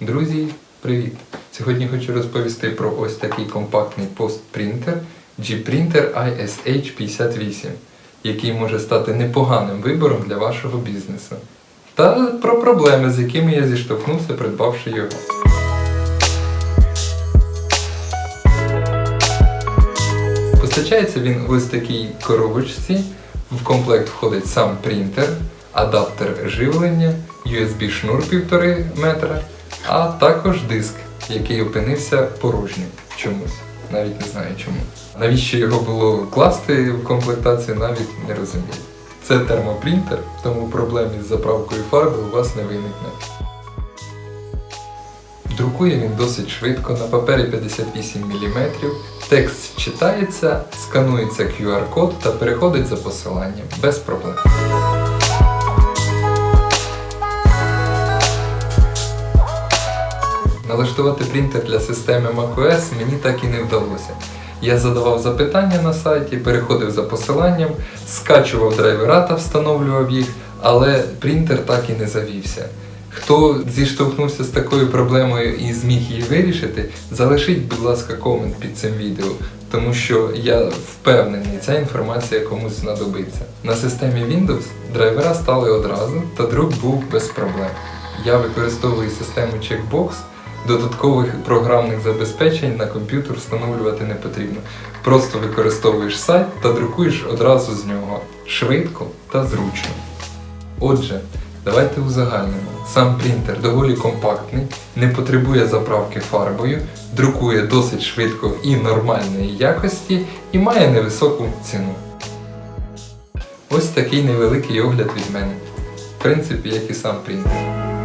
Друзі, привіт! Сьогодні хочу розповісти про ось такий компактний постпринтер G-Printer ISH58, який може стати непоганим вибором для вашого бізнесу. Та про проблеми, з якими я зіштовхнувся, придбавши його. Постачається він в ось такій коробочці. В комплект входить сам принтер, адаптер живлення, USB-шнур 1,5 метра, а також диск, який опинився порожнім чомусь. Навіть не знаю чому. Навіщо його було класти в комплектацію, навіть не розумію. Це термопринтер, тому проблем із заправкою фарби у вас не виникне. Друкує він досить швидко, на папері 58 мм. Текст читається, сканується QR-код та переходить за посиланням без проблем. Налаштувати принтер для системи macOS мені так і не вдалося. Я задавав запитання на сайті, переходив за посиланням, скачував драйвера та встановлював їх, але принтер так і не завівся. Хто зіштовхнувся з такою проблемою і зміг її вирішити, залишіть, будь ласка, комент під цим відео, тому що я впевнений, ця інформація комусь знадобиться. На системі Windows драйвера стали одразу, та друк був без проблем. Я використовую систему Checkbox, додаткових програмних забезпечень на комп'ютер встановлювати не потрібно. Просто використовуєш сайт та друкуєш одразу з нього швидко та зручно. Отже, давайте узагальнимо. Сам принтер доволі компактний, не потребує заправки фарбою, друкує досить швидко і нормальної якості і має невисоку ціну. Ось такий невеликий огляд від мене. В принципі, як і сам принтер.